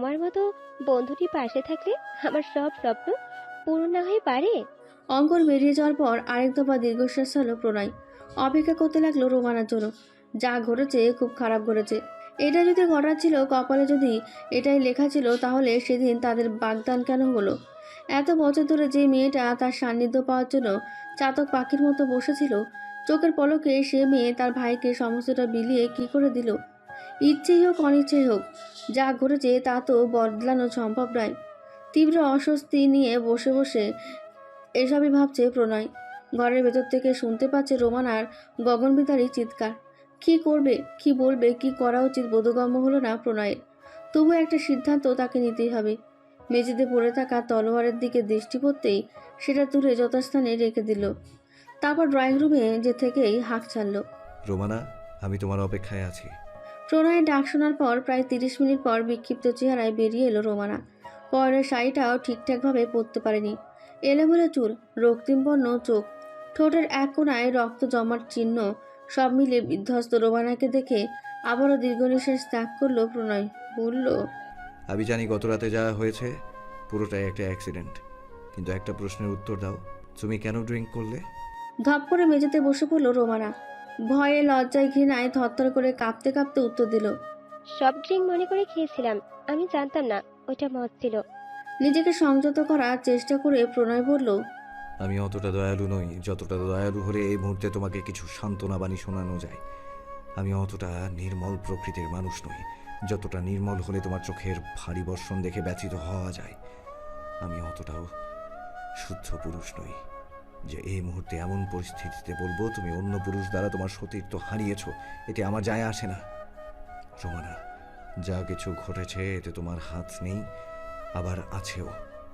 তোমার মতো বন্ধুটি পাশে থাকলে আমার সব স্বপ্ন পূরণ না হয়ে পারে? অঙ্কন বেরিয়ে যাওয়ার পর আরেক দফা দীর্ঘশ্বাস হলো প্রণয়। অপেক্ষা করতে লাগল রোমানার জন্য। যা ঘটেছে খুব খারাপ ঘটেছে। এটা যদি ঘটার ছিল, কপালে যদি এটাই লেখা ছিল, তাহলে সেদিন তাদের বাগদান কেন হলো? এত বছর ধরে যে মেয়েটা তার সান্নিধ্য পাওয়ার জন্য চাতক পাখির মতো বসেছিল, চোখের পলকে সে মেয়ে তার ভাইকে সমস্তটা বিলিয়ে কি করে দিল? ইচ্ছেই হোক, অনিচ্ছেই হোক, যা ঘটেছে তা তো বদলানো সম্ভব নয়। তীব্র অস্বস্তি নিয়ে বসে বসে এসবই ভাবছে প্রণয়। ঘরের ভেতর থেকে শুনতে পাচ্ছে রোমানার গগনবিদারী চিৎকার। কি করবে, কি বলবে, কি করা উচিত বোধগম্য হলো না প্রণয়ের। তবু একটা সিদ্ধান্ত তাকে নিতেই হবে। মেঝেতে পড়ে থাকা তলোয়ারের দিকে দৃষ্টি পড়তেই সেটা তুলে যথাস্থানে রেখে দিল। তারপর ড্রয়িং রুমে যে থেকেই হাঁক ছাড়ল। রোমানা, আমি তোমার অপেক্ষায় আছি। প্রণয়ের ডাক শোনার পর প্রায় তিরিশ মিনিট পর বিক্ষিপ্ত চেহারায় বেরিয়ে এলো রোমানা। পরের শাড়িটাও ঠিকঠাকভাবে পরতে পারেনি। এলোমেলো চুল রক্তিমবর্ণ চোখ। ঠোঁটের এক কোণায় রক্ত জমার চিহ্ন সব মিলে বিধ্বস্ত রোমানাকে দেখে আবারও দীর্ঘ নিঃশ্বাস ত্যাগ করল প্রণয়। বলল আমি জানি গত রাতে যা হয়েছে পুরোটাই একটা অ্যাক্সিডেন্ট। কিন্তু একটা প্রশ্নের উত্তর দাও। তুমি কেন ড্রিঙ্ক করলে? ধপ করে মেঝেতে বসে পড়ল রোমানা। ভয়ে লজ্জায় ঘৃণায় থরথর করে কাঁপতে কাঁপতে উত্তর দিল সব ড্রিঙ্ক মনে করে খেয়েছিলাম আমি জানতাম না ওইটা মদ ছিল। নিজেকে সংযত করার চেষ্টা করে প্রণয় বলল আমি অতটা দয়ালু নই যতটা দয়ালু হলে এই মুহূর্তে তোমাকে কিছু সান্ত্বনা বাণী শোনানো যায়। আমি অতটা নির্মল প্রকৃতির মানুষ নই যতটা নির্মল হলে তোমার চোখের ভারী বর্ষণ দেখে ব্যথিত হওয়া যায়। আমি অতটাও শুদ্ধ পুরুষ নই। যে এই মুহূর্তে এমন পরিস্থিতিতে বলব, তুমি অন্য পুরুষ দ্বারা তোমার সতীর্থ হারিয়েছ। এতে আমার যায় আসে না। রোমানা, যা কিছু ঘটেছে, এতে তোমার হাত নেই, আবার আছেও।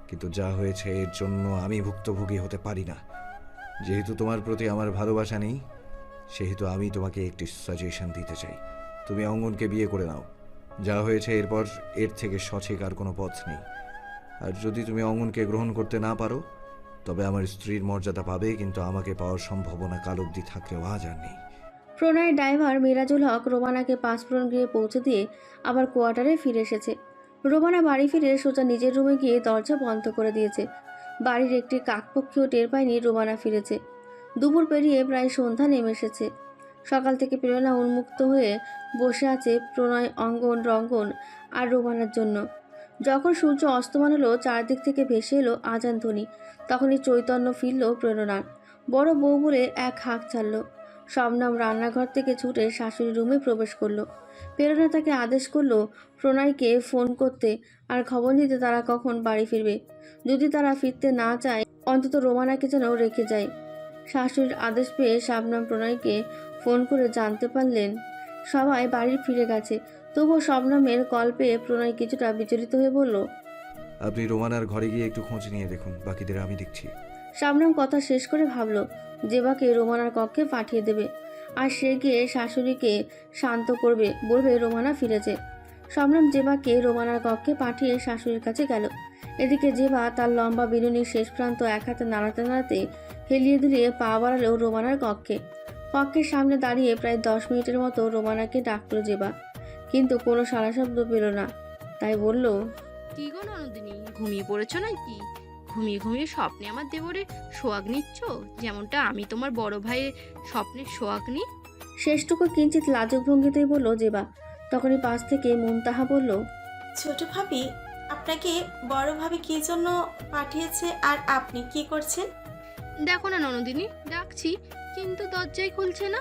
কিন্তু যা হয়েছে, এর জন্য আমি ভুক্তভোগী হতে পারি না। যেহেতু তোমার প্রতি আমার ভালোবাসা নেই, সেহেতু আমি তোমাকে একটি সাজেশন দিতে চাই। তুমি অঙ্গনকে বিয়ে করে নাও। যা হয়েছে, এরপর এর থেকে সঠিক আর কোনো পথ নেই। আর যদি তুমি অঙ্গনকে গ্রহণ করতে না পারো তবে আমার স্ত্রীর মর্যাদা পাবে, কিন্তু আমাকে পাওয়ার সম্ভাবনা কাল অবধি থাকলেও আজ আর নেই। প্রণয়ের ড্রাইভার মিরাজুল হক রোমানাকে পাঁচফোড়ন গিয়ে পৌঁছে দিয়ে আবার কোয়ার্টারে ফিরে এসেছে। রোমানা বাড়ি ফিরে সোজা নিজের রুমে গিয়ে দরজা বন্ধ করে দিয়েছে। বাড়ির একটি কাকপক্ষীয় টের পায়নি রোমানা ফিরেছে। দুপুর পেরিয়ে প্রায় সন্ধ্যা নেমে এসেছে। সকাল থেকে প্রেরণা উন্মুক্ত হয়ে বসে আছে প্রণয়, অঙ্গন, রঙ্গন আর রোমানার জন্য। যখন সূর্য অস্তমান হলো চারদিক থেকে ভেসে এলো আজান ধ্বনি। তখনই চৈতন্য ফিরল প্রেরণার। বড় বউ বলে এক হাঁক ছাড়ল। শবনাম রান্নাঘর থেকে ছুটে শাশুড়ি রুমে প্রবেশ করল। প্রেরণা তাকে আদেশ করল, প্রণয়কে ফোন করতে আর খবর নিতে তারা কখন বাড়ি ফিরবে। যদি তারা ফিরতে না চায়, অন্তত রোমানাকে যেন রেখে যায়। শাশুড়ির আদেশ পেয়ে শাবনাম প্রণয়কে ফোন করে জানতে পারলেন, সবাই বাড়ি ফিরে গেছে। তবুও শবনামের কল পেয়ে প্রণয় কিছুটা বিচলিত হয়ে বলল আপনি রোমানার ঘরে গিয়ে একটু খোঁজ নিয়ে দেখুন বাকিদের আমি দেখছি। শাবনাম কথা শেষ করে ভাবল জেবাকে রোমানার কক্ষে পাঠিয়ে দেবে আর সে গিয়ে শাশুড়িকে শান্ত করবে বলবে রোমানা ফিরেছে। শবনম জেবাকে রোমানার কক্ষে পাঠিয়ে শাশুড়ির কাছে গেল। এদিকে জেবা তার লম্বা বিনুনির শেষ প্রান্ত এক হাতে নাড়াতে নাড়াতে হেলিয়ে দুলিয়ে পা বাড়ালো রোমানার কক্ষে। কক্ষের সামনে দাঁড়িয়ে প্রায় দশ মিনিটের মতো রোমানাকে ডাকলো জেবা। কিন্তু কোনো সারা শব্দ পেল না। তাই বলল কি গো ননদিনী ঘুমিয়ে পড়েছো নাকি? ঘুমিয়ে ঘুমিয়ে স্বপ্নে আমার দেবরে সোয়াগ নিচ্ছ? যেমনটা আমি তোমার বড় ভাইয়ের স্বপ্নের সোয়াগ নিই? শেষটুকু কিঞ্চিত লাজুক ভঙ্গিতেই বলল জেবা তখনই পাশ থেকে মুনতাহা বলল ছোট ভাবি আপনাকে বড় ভাবি কি জন্য পাঠিয়েছে আর আপনি কি করছেন? দেখো না ননদিনী ডাকছি কিন্তু দরজাই খুলছে না।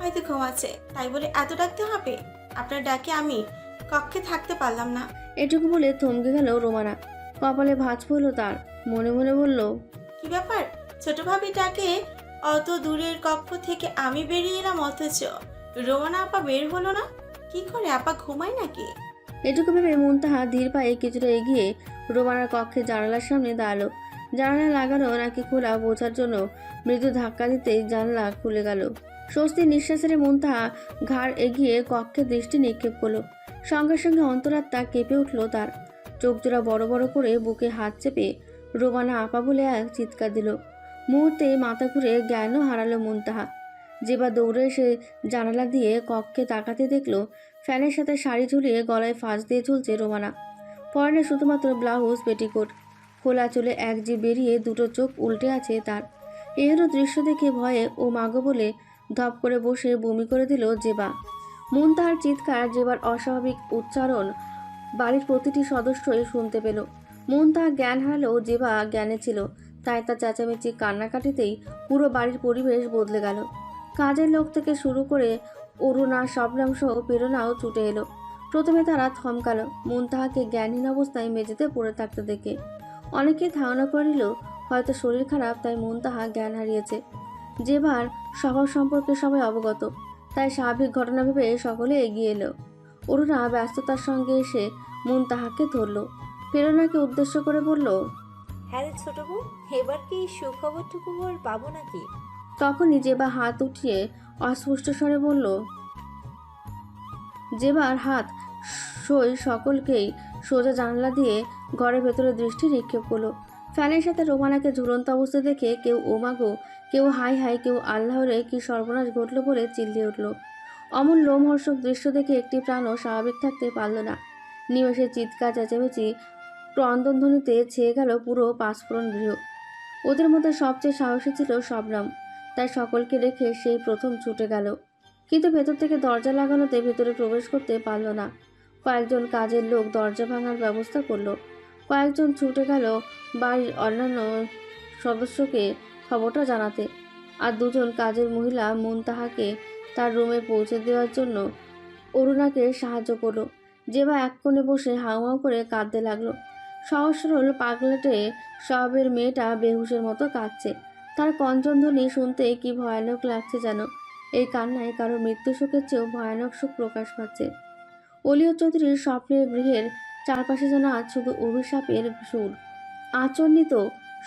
হয়তো ঘুমাচ্ছে তাই বলে এত ডাকতে হবে? আপনার ডাকে আমি। কক্ষে থাকতে পারলাম না। এটুকু বলে থমকে গেল রোমানা। কপালে ভাঁজ পড়ল তার। মনে মনে বলল কি ব্যাপার? ছোট ভাবি ডাকে অত দূরের কক্ষ থেকে আমি বেরিয়ে এলাম অথচ রোমানা আপা বের হলো না? কি করে আপা ঘুমায় নাকি? এটুকু ভেবে মুনতাহা ধীর পায়ে কিছুটা এগিয়ে রোমানার কক্ষে জানালার সামনে দাঁড়াল। জানালা লাগানো নাকি খোলা বোঝার জন্য মৃদু ধাক্কা দিতেই জানলা খুলে গেল। স্বস্তির নিঃশ্বাসের মুনতাহা ঘাড় এগিয়ে কক্ষে দৃষ্টি নিক্ষেপ করল। সঙ্গে সঙ্গে অন্তরাত্মা কেঁপে উঠল তার। চোখ জোড়া বড় বড় করে বুকে হাত চেপে রোমানা আপা বলে এক চিৎকার দিল। মুহূর্তে মাথা ঘুরে জ্ঞানও হারালো মুনতাহা। যেবার দৌড়ে এসে জানালা দিয়ে কক্ষে তাকাতে দেখল, ফ্যানের সাথে শাড়ি ঝুলিয়ে গলায় ফাঁস দিয়ে ঝুলছে রোমানা। পরনে শুধুমাত্র ব্লাউজ, পেটিকোট। খোলা চুলে এক জি বেরিয়ে দুটো চোখ উল্টে আছে তার। এহেন দৃশ্য দেখে ভয়ে ও মাগো বলে ধপ করে বসে বমি করে দিল জেবা। মন তাহার চিৎকার, জেবার অস্বাভাবিক উচ্চারণ বাড়ির প্রতিটি সদস্যই শুনতে পেল। মন তাহার জ্ঞান হারালেও জেবা জ্ঞানে ছিল। তাই তার চেঁচামেচি কান্নাকাটিতেই পুরো বাড়ির পরিবেশ বদলে গেল। কাজের লোক থেকে শুরু করে অরুণা শবনাম প্রেরণাও ছুটে এলো। প্রথমে তারা থমকালো। মন তাহাকে জ্ঞানহীন অবস্থায় মেঝেতে পড়ে থাকতে দেখে। অনেকেই ধারণা করিল, হয়তো শরীর খারাপ, তাই মন তাহা জ্ঞান হারিয়েছে। যেবার স্বভাব সম্পর্কে সবাই অবগত তাই স্বাভাবিক ঘটনা ভেবে সকলে এগিয়ে এলো। অরুণা ব্যস্ততার সঙ্গে এসে মন তাহাকে ধরল। প্রেরণাকে উদ্দেশ্য করে বলল হ্যাঁ রে ছোট বউ এবার কি সুখবরটুকু পাবো নাকি? তখনই জেবা হাত উঠিয়ে অস্পষ্ট স্বরে বলল জেবার হাত সই সকলকেই সোজা জানলা দিয়ে ঘরের ভেতরে দৃষ্টি নিক্ষেপ করল। ফ্যানের সাথে রোমানাকে ঝুলন্ত অবস্থা দেখে কেউ ওমাগো কেউ হাই হাই, কেউ আল্লাহরে কি সর্বনাশ ঘটল বলে চিল্লিয়ে উঠল। অমন লোমহর্ষক দৃশ্য দেখে একটি প্রাণও স্বাভাবিক থাকতে পারল না। নিমেষের চিৎকার, চেঁচামেচি, ক্রন্দনধ্বনিতে ছেয়ে গেল পুরো পাঁচফোড়ন গৃহ। ওদের মধ্যে সবচেয়ে সাহসী ছিল শবনম তাই সকলকে রেখে সেই প্রথম ছুটে গেল। কিন্তু ভেতর থেকে দরজা লাগানোতে ভেতরে প্রবেশ করতে পারল না। কয়েকজন কাজের লোক দরজা ভাঙার ব্যবস্থা করল। কয়েকজন ছুটে গেল বাড়ির অন্যান্য সদস্যকে খবরটা জানাতে। আর দুজন কাজের মহিলা মুনতাহাকে তার রুমে পৌঁছে দেওয়ার জন্য অরুণাকে সাহায্য করল। যেবা এক কোণে বসে হাউমাউ করে কাঁদতে লাগল। সহজ সরল পাগলাটে সবের মেয়েটা বেহুশের মতো কাঁদছে। তার কঞ্চনধ্বনি শুনতে কি ভয়ানক লাগছে যেন। এই কান্নায় কারও মৃত্যু শোকের চেয়েও ভয়ানক সুখ প্রকাশ পাচ্ছে। অলিয় চৌধুরীর স্বপ্নের গৃহের চারপাশে যেন আজ শুধু অভিশাপের সুর। আচরণিত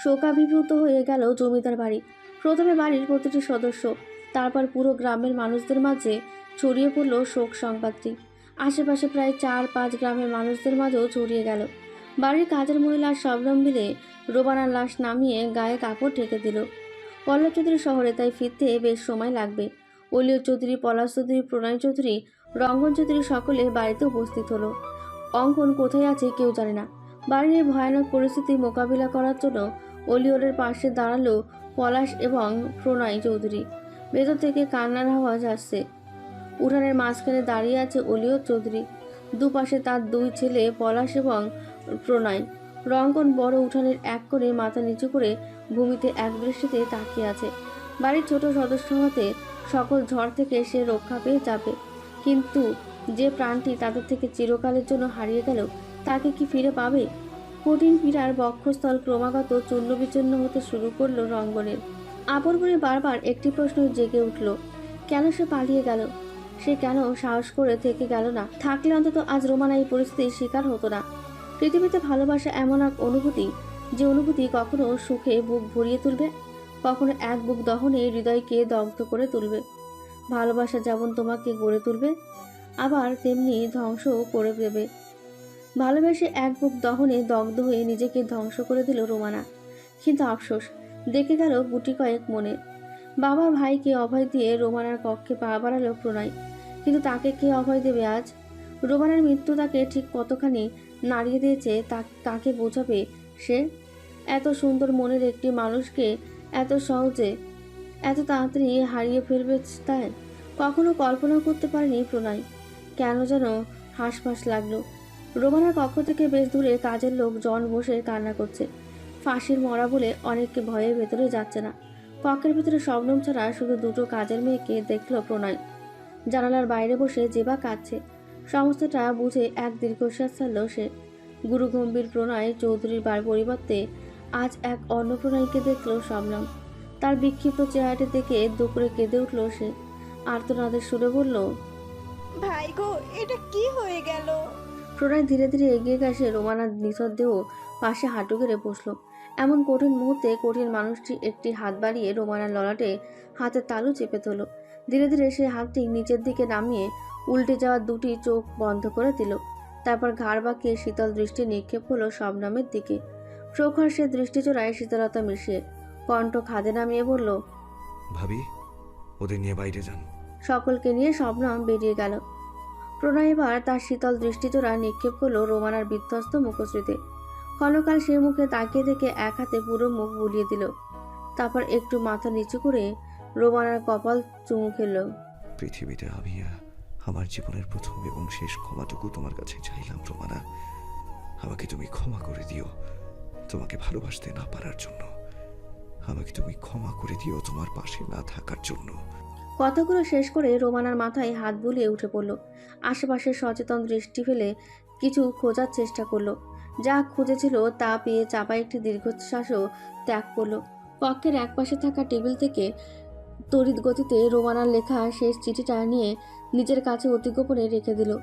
শোকাভিভূত হয়ে গেল জমিদার বাড়ি। প্রথমে বাড়ির প্রতিটি সদস্য, তারপর পুরো গ্রামের মানুষদের মাঝে ছড়িয়ে পড়ল শোক সংবাদটি। আশেপাশে প্রায় চার পাঁচ গ্রামের মানুষদের মাঝেও ছড়িয়ে গেল। বাড়ির কাজের মহিলা সবরম রোবানার লাশ নামিয়ে গায়ে কাপড় ঢেকে দিল। পল্লব চৌধুরী শহরে তাই ফিরতে বেশ সময় লাগবে। অলিয় চৌধুরী, পলাশ চৌধুরী, প্রণয় চৌধুরী, রঙ্গন চৌধুরী সকলে বাড়িতে উপস্থিত হলো। অঙ্কন কোথায় আছে কেউ জানে না। বাড়ির ভয়ানক পরিস্থিতি মোকাবিলা করার জন্য অলিওরের পাশে দাঁড়াল পলাশ এবং প্রণয় চৌধুরী। ভেতর থেকে কান্নার আওয়াজ আসছে। উঠানের মাঝখানে দাঁড়িয়ে আছে অলিও চৌধুরী। দুপাশে তার দুই ছেলে পলাশ এবং প্রণয়। রঙ্গন বড় উঠানের এক করে মাথা নিচু করে ভূমিতে এক দৃষ্টিতে তাকিয়ে আছে। বাড়ির ছোট সদস্য হতে সকল ঝড় থেকে সে রক্ষা পেয়ে যাবে। কিন্তু যে প্রাণটি তাদের থেকে চিরকালের জন্য হারিয়ে গেল, তাকে কি ফিরে পাবে? কঠিন পীড়ার বক্ষস্থল ক্রমাগত চূর্ণ বিচূর্ণ হতে শুরু করল রঙ্গনের। আপন মনে বারবার একটি প্রশ্ন জেগে উঠল, কেন সে পালিয়ে গেল? সে কেন সাহস করে থেকে গেল না? থাকলে অন্তত আজ রোমানা এই পরিস্থিতির শিকার হতো না। পৃথিবীতে ভালোবাসা এমন এক অনুভূতি, যে অনুভূতি কখনো সুখে বুক ভরিয়ে তুলবে, কখনো এক বুক দহনে হৃদয়কে দগ্ধ করে তুলবে। ভালোবাসা যেমন তোমাকে গড়ে তুলবে আবার তেমনি ধ্বংসও করে দেবে। ভালোবেসে এক বুক দহনে দগ্ধ হয়ে নিজেকে ধ্বংস করে দিল রোমানা। কিন্তু আফসোস, দেখে গেল গুটি কয়েক মনে। বাবা ভাইকে অভয় দিয়ে রোমানার কক্ষে পা বাড়ালো প্রণয়। কিন্তু তাকে কে অভয় দেবে আজ? রোমানার মৃত্যু তাকে ঠিক কতখানি নাড়িয়ে দিয়েছে তা কাকে বোঝাবে সে? এত সুন্দর মনের একটি মানুষকে এত সহজে, এত তাড়াতাড়ি হারিয়ে ফেলবে তাই? কখনো কল্পনা করতে পারেনি প্রণয়। কেন যেন হাঁসফাঁস লাগল। রোমানার কক্ষ থেকে বেশ দূরে কাজের লোক জন বসে কান্না করছে। ফাঁসির মরা বলে অনেককে ভয়ের ভেতরে যাচ্ছে না। কক্ষের ভেতরে শবনম ছাড়া শুধু দুটো কাজের মেয়েকে দেখল প্রণয়। জানালার বাইরে বসে জেবা কাঁদছে। সমস্তটা বুঝে এক দীর্ঘশ্বাস ছাড়ল সে। গুরু গম্ভীর প্রণয় চৌধুরীর বার পরিবর্তে আজ এক অন্য প্রণয়কে দেখল শবনম। তার বিক্ষিপ্ত চেহারাটি দেখে দুপুরে কেঁদে উঠল সে। আর্তনাদের সুরে বলল ভাই গো এটা কি হয়ে গেল? প্রণয় ধীরে ধীরে এগিয়ে গেছে রোমানার নিথর দেহ পাশে হাঁটু গেড়ে বসল। এমন কঠিন মুহূর্তে কঠিন মানুষটি একটি হাত বাড়িয়ে রোমানার ললাটে হাতের তালু চেপে তোল ধীরে ধীরে সে হাতটি নিচের দিকে নামিয়ে উল্টে যাওয়া দুটি চোখ বন্ধ করে দিল। তারপর ঘাড় বাঁকিয়ে শীতল দৃষ্টি নিক্ষেপ হলো শবনমের দিকে। প্রখর সে দৃষ্টি চোরায় শীতলতা মিশিয়ে কণ্ঠ খাদে নামিয়ে বলল ভাবি ওদের নিয়ে বাইরে যান। সকলকে নিয়ে শবনম বেরিয়ে গেল। প্রণয় এবার তার শীতল দৃষ্টিচোরা নিক্ষেপ করল রোমানার বিধ্বস্ত মুখশ্রীতে। ক্ষণকাল সে মুখে তাকিয়ে দেখে এক হাতে পুরো মুখ বুলিয়ে দিল। তারপর একটু মাথা নিচু করে রোমানার কপাল চুমু খেল। পৃথিবীতে আমি আমার জীবনের প্রথম এবং শেষ ক্ষমাটুকু তোমার কাছে চাইলাম, রোমানা। আমাকে তুমি ক্ষমা করে দিও, তোমাকে ভালোবাসতে না পারার জন্য। আমাকে তুমি ক্ষমা করে দিও তোমার পাশে না থাকার জন্য। কথাগুলো শেষ করে রোমানার মাথায় হাত বুলিয়ে উঠে পড়ল। আশেপাশে সচেতন দৃষ্টি ফেলে কিছু খোঁজার চেষ্টা করল। যা খুঁজেছিল তা পেয়ে চাপা একটি দীর্ঘশ্বাসও ত্যাগ করল। কক্ষের একপাশে থাকা টেবিল থেকে তড়িৎ গতিতে রোমানার লেখা শেষ চিঠিটা নিয়ে নিজের কাছে অতি গোপনে রেখে দিল।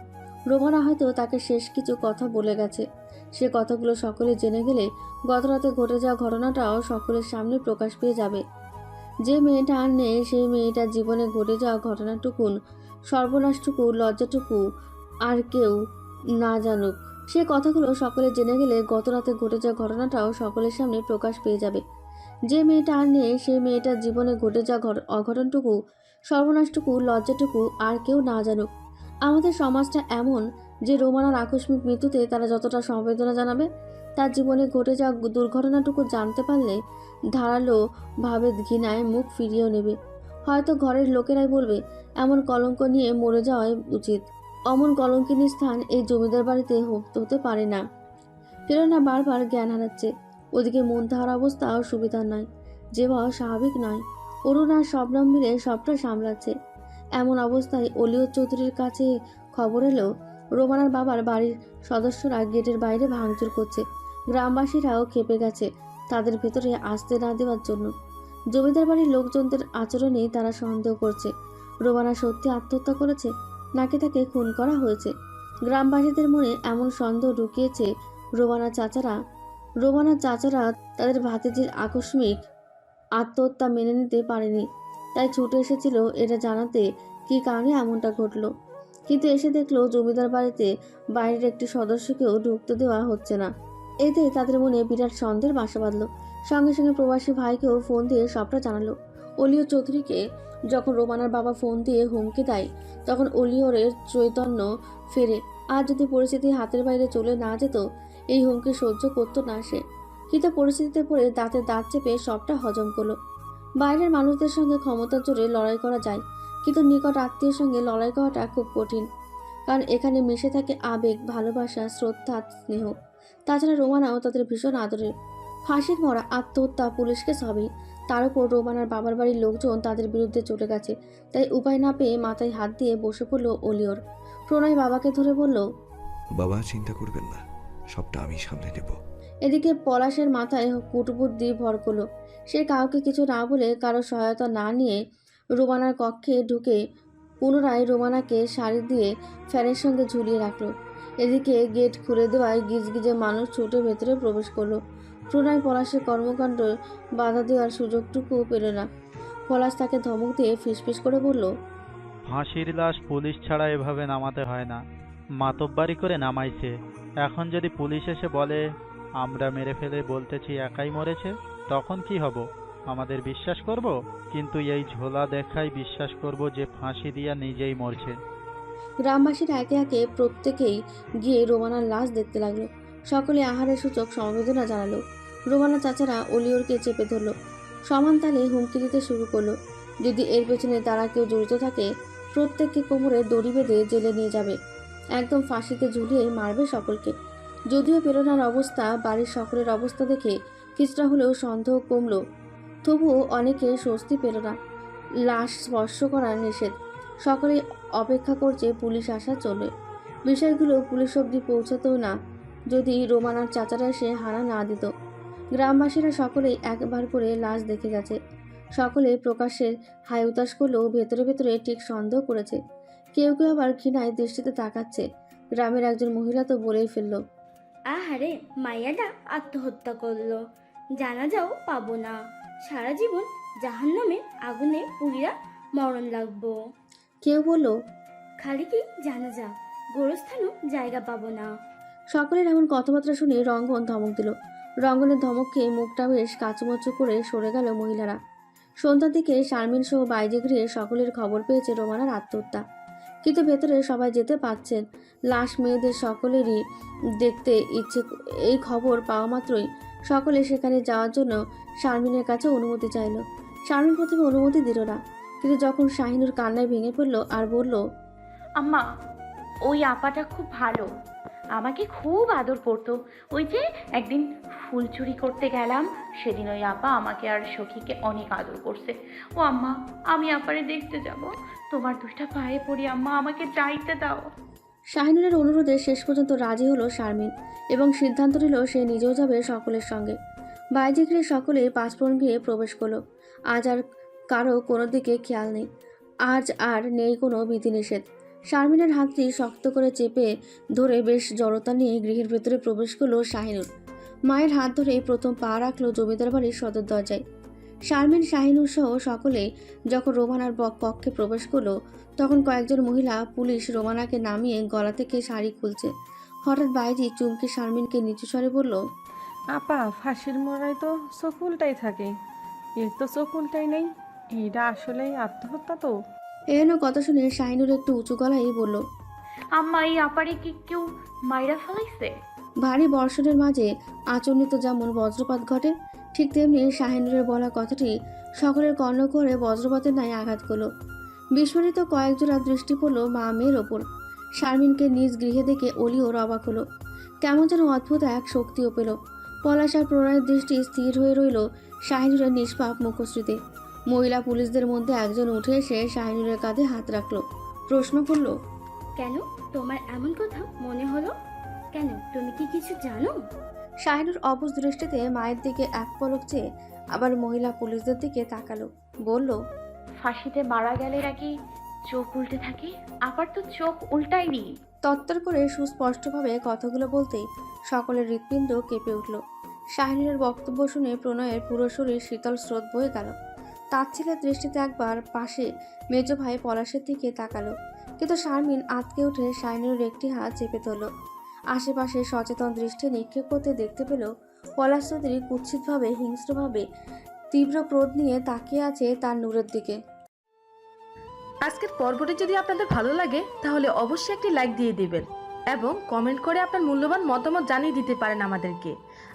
রোমানা হয়তো তাকে শেষ কিছু কথা বলে গেছে। সে কথাগুলো সকলে জেনে গেলে গতরাতে ঘটে যাওয়া ঘটনাটাও সকলের সামনে প্রকাশ পেয়ে যাবে। যে মেয়েটা আর নেই, সেই মেয়েটার জীবনে ঘটে যাওয়া ঘটনাটুকুন, সর্বনাশটুকু, লজ্জাটুকু আর কেউ না জানুক। সে কথাগুলো সকলে জেনে গেলে গত রাতে ঘটে যাওয়া ঘটনাটাও সকলের সামনে প্রকাশ পেয়ে যাবে। যে মেয়েটা আর নেই, সেই মেয়েটার জীবনে ঘটে যাওয়া ঘট- অঘটনটুকু, সর্বনাশটুকু, লজ্জাটুকু আর কেউ না জানুক। আমাদের সমাজটা এমন যে রোমানার আকস্মিক মৃত্যুতে তারা যতটা সমবেদনা জানাবে তার জীবনে ঘটে যাওয়া দুর্ঘটনাটুকু জানতে পারলে ধারালো ভাবে ঘৃণায় মুখ ফিরিয়েও নেবে। হয়তো ঘরের লোকেরাই বলবে, এমন কলঙ্ক নিয়ে মরে যাওয়াই উচিত। অমন কলঙ্কিনী স্থান এই জমিদার বাড়িতে হতে পারে না। প্রেরণা বারবার জ্ঞান হারাচ্ছে। ওদিকে মন তাহার অবস্থাও সুবিধার নয়, যে বা স্বাভাবিক নয়। অরুণ আর শবনম মিলে সবটা সামলাচ্ছে। এমন অবস্থায় অলিও চৌধুরীর কাছে খবর এলো, রোমানার বাবার বাড়ির সদস্যরা গেটের বাইরে ভাঙচুর করছে। গ্রামবাসীরাও খেপে গেছে তাদের ভেতরে আসতে না দেওয়ার জন্য। জমিদার বাড়ির লোকজনদের আচরণেই তারা সন্দেহ করছে। রোমানা সত্যি আত্মহত্যা করেছে? নাকি তাকে খুন করা হয়েছে? গ্রামবাসীদের মনে এমন সন্দেহ ঢুকিয়েছে রোমানা চাচারা। রোমানা চাচারা তাদের ভাতিজির আকস্মিক আত্মহত্যা মেনে নিতে পারেনি। তাই ছুটে এসেছিল এটা জানাতে কী কারণে এমনটা ঘটলো। কিন্তু এসে দেখল জমিদার বাড়িতে বাইরের একটি সদস্যকেও ঢুকতে দেওয়া হচ্ছে না। এতে তাদের মনে বিরাট সন্দেহের বাসা বাঁধলো। সঙ্গে সঙ্গে প্রবাসী ভাইকেও ফোন দিয়ে সবটা জানালো। অলিও চৌধুরীকে যখন রোমানার বাবা ফোন দিয়ে হুমকি দেয়, তখন অলিওরের চৈতন্য ফেরে। আর যদি পরিস্থিতি হাতের বাইরে চলে না যেত, এই হুমকি সহ্য করতো না সে। কিন্তু পরিস্থিতিতে পড়ে দাঁতে দাঁত চেপে সবটা হজম করল। বাইরের মানুষদের সঙ্গে ক্ষমতার জোরে লড়াই করা যায়, কিন্তু নিকট আত্মীয়ের সঙ্গে লড়াই করাটা খুব কঠিন। কারণ এখানে মিশে থাকে আবেগ, ভালোবাসা, শ্রদ্ধা, স্নেহ। তাছাড়া রোমানাও তাদের ভীষণ আদরের। ফাঁসির মরা আত্মহত্যা পুলিশকে সবই। তার উপর রোমানার বাবার বাড়ির লোকজন তাদের বিরুদ্ধে চলে গেছে। তাই উপায় না পেয়ে মাথায় হাত দিয়ে বসে পড়ল অলিওর প্রণয় বাবাকে ধরে বলল বাবা চিন্তা করবেন না সবটা আমি সামলে নেব। এদিকে পলাশের মাথায় কুটবুদ্ধি ভর করল। সে কাউকে কিছু না বলে কারও সহায়তা না নিয়ে রোমানার কক্ষে ঢুকে পুনরায় রোমানাকে শাড়ি দিয়ে ফ্যানের সঙ্গে ঝুলিয়ে রাখল। এদিকে গেট খুলে দেওয়ায় গিজগিজে মানুষ ছুটে ভেতরে প্রবেশ করল। প্রণয় পলাশের কর্মকাণ্ড বাধা দেওয়ার সুযোগটুকু পেল না। পলাশ তাকে ধমক দিয়ে ফিসফিস করে বলল, ফাঁসির লাশ পুলিশ ছাড়া এভাবে নামাতে হয় না। মাতব্বারি করে নামাইছে। এখন যদি পুলিশ এসে বলে, আমরা মেরে ফেলে বলতেছি একাই মরেছে, তখন কি হব? আমাদের বিশ্বাস করব? কিন্তু এই ঝোলা দেখাই বিশ্বাস করব যে ফাঁসি দিয়া নিজেই মরছে। গ্রামবাসীরা একে একে প্রত্যেকেই গিয়ে রোমানার লাশ দেখতে লাগল। সকলে আহারের সূচক সমবেদনা জানালো। রোমানা চাচারা অলিওরকে চেপে ধরলো। সমান তালে হুমকি দিতে শুরু করল। যদি এর পেছনে তারা কেউ জড়িত থাকে, প্রত্যেককে কোমরে দড়ি বেঁধে জেলে নিয়ে যাবে। একদম ফাঁসিতে ঝুলিয়ে মারবে সকলকে। যদিও প্রেরণার অবস্থা, বাড়ির সকলের অবস্থা দেখে কিছুটা হলেও সন্দেহ কমলো। তবুও অনেকে স্বস্তি পেল না। লাশ স্পর্শ করা নিষেধ। সকলেই অপেক্ষা করছে পুলিশ আসা চলে বিষয়গুলো পুলিশ অবধি পৌঁছতেও না, যদি রোমানার চাচারা এসে হানা না দিত। গ্রামবাসীরা সকলেই একবার করে লাশ দেখে গেছে। সকলে প্রকাশের হাই উতাস করলেও ভেতরে ভেতরে ঠিক সন্দেহ করেছে। কেউ কেউ আবার ঘৃণায় দৃষ্টিতে তাকাচ্ছে। গ্রামের একজন মহিলা তো বলেই ফেলল, আহারে, মাইয়াটা আত্মহত্যা করল। জানা যাও, পাবো না। সারা জীবন জাহান্নামে আগুনে পুড়িয়া মরণ লাগবো। কেউ বলল খালি কি জানা যা গোরস্থানও জায়গা পাবো না। সকলের এমন কথাবার্তা শুনে রঙ্গন ধমক দিল। রঙ্গনের ধমককে মুখটা বেশ কাচুমচু করে সরে গেল মহিলারা। সন্ধ্যার দিকে শারমিন সহ বাইরে গৃহে সকলের খবর পেয়েছে রোমানার আত্মহত্যা। কিন্তু ভেতরে সবাই যেতে পারছেন। লাশ মেয়েদের সকলেরই দেখতে ইচ্ছে এই খবর পাওয়া মাত্রই সকলে সেখানে যাওয়ার জন্য শারমিনের কাছে অনুমতি চাইল। শারমিন প্রথমে অনুমতি দিল না। কিন্তু যখন শাহিনুর কান্নায় ভেঙে পড়ল আর বলল আম্মা ওই আপাটা খুব ভালো। আমাকে খুব আদর করতো। ওই যে একদিন ফুল চুরি করতে গেলাম সেদিন ওই আপা আমাকে আর সখীকে অনেক আদর করছে। ও আম্মা আমি আপারে দেখতে যাব। তোমার দুইটা পায়ে পড়ি আম্মা আমাকে যাইতে দাও। শাহিনুরের অনুরোধে শেষ পর্যন্ত রাজি হলো শারমিন এবং সিদ্ধান্ত নিল সে নিজেও যাবে সকলের সঙ্গে। গিয়ে সকলে পাঁচফোড়ন গিয়ে প্রবেশ করল। আজ আর কারও কোনো দিকে খেয়াল নেই। আজ আর নেই কোনো বিধিনিষেধ। শারমিনের হাতটি শক্ত করে চেপে ধরে বেশ জড়তা নিয়ে গৃহের ভেতরে প্রবেশ করল শাহিনুর। মায়ের হাত ধরে প্রথম পা রাখল জমিদার বাড়ির সদর দরজায়। শারমিন, শাহিনুর সহ সকলে যখন রোমানার কক্ষে প্রবেশ করল, তখন কয়েকজন মহিলা পুলিশ রোমানাকে নামিয়ে গলা থেকে শাড়ি খুলছে। হঠাৎ বাইজি চুমকি শারমিনকে নিচু স্বরে বলল, আপা, ফাঁসির মোড়ায় তো চোখ উল্টাই থাকে। এর তো চোখ উল্টাই নেই। এইটা আসলেই আত্মহত্যা তো? এহেন কথা শুনে শাহিনুর একটু উঁচু গলায় বলল আম্মা এই আপারে কি কেউ মাইরা ফেলাইছে? ভারী বর্ষণের মাঝে আচরণিত যেমন বজ্রপাত ঘটে ঠিক তেমনি শাহিনুরের বলা কথাটি সকলের কর্ণ করে বজ্রপাতের ন্যায় আঘাত করল। বিস্ফোরিত কয়েকজোড়া দৃষ্টি পড়ল মা মেয়ের ওপর। শারমিনকে নিজ গৃহে দেখে অলিও অবাক হলো। কেমন যেন অদ্ভুত এক শক্তিও পেল। পলাশার প্রণয়ের দৃষ্টি স্থির হয়ে রইল শাহিনুরের নিষ্পাপ মুখশ্রীতে। মহিলা পুলিশদের মধ্যে একজন উঠে এসে শাহিনুরের কাঁধে হাত রাখল। প্রশ্ন করল কেন? তোমার এমন কথা মনে হলো? কেন? তুমি কি কিছু জানো? শাহিনুর অবুজ দৃষ্টিতে মায়ের দিকে এক পলক চেয়ে আবার মহিলা পুলিশদের দিকে তাকালো বলল ফাঁসিতে মারা গেলে নাকি চোখ উল্টে থাকে? আবার তো চোখ উল্টাইনি তত্তর করে সুস্পষ্টভাবে কথাগুলো বলতেই সকলের হৃৎপিণ্ড কেঁপে উঠল। শাহিনুরের বক্তব্য শুনে প্রণয়ের পুরো শরীর শীতল স্রোত বয়ে গেল। তার ছেলের দৃষ্টিতে একবার পাশে মেজ ভাই পলাশের দিকে তাকালো। কিন্তু শারমিন আতকে উঠে শাহিনুরের একটি হাত চেপে ধরল। আশেপাশে সচেতন দৃষ্টি নিক্ষেপ করতে দেখতে পেল পলাশ চৌধুরী কুৎসিতভাবে, হিংস্রভাবে, তীব্র ক্রোধ নিয়ে তাকিয়ে আছে তার নূরের দিকে। আজকের পর্বটি যদি আপনাদের ভালো লাগে, তাহলে অবশ্যই একটি লাইক দিয়ে দিবেন এবং কমেন্ট করে আপনার মূল্যবান মতামত জানিয়ে দিতে পারেন আমাদেরকে।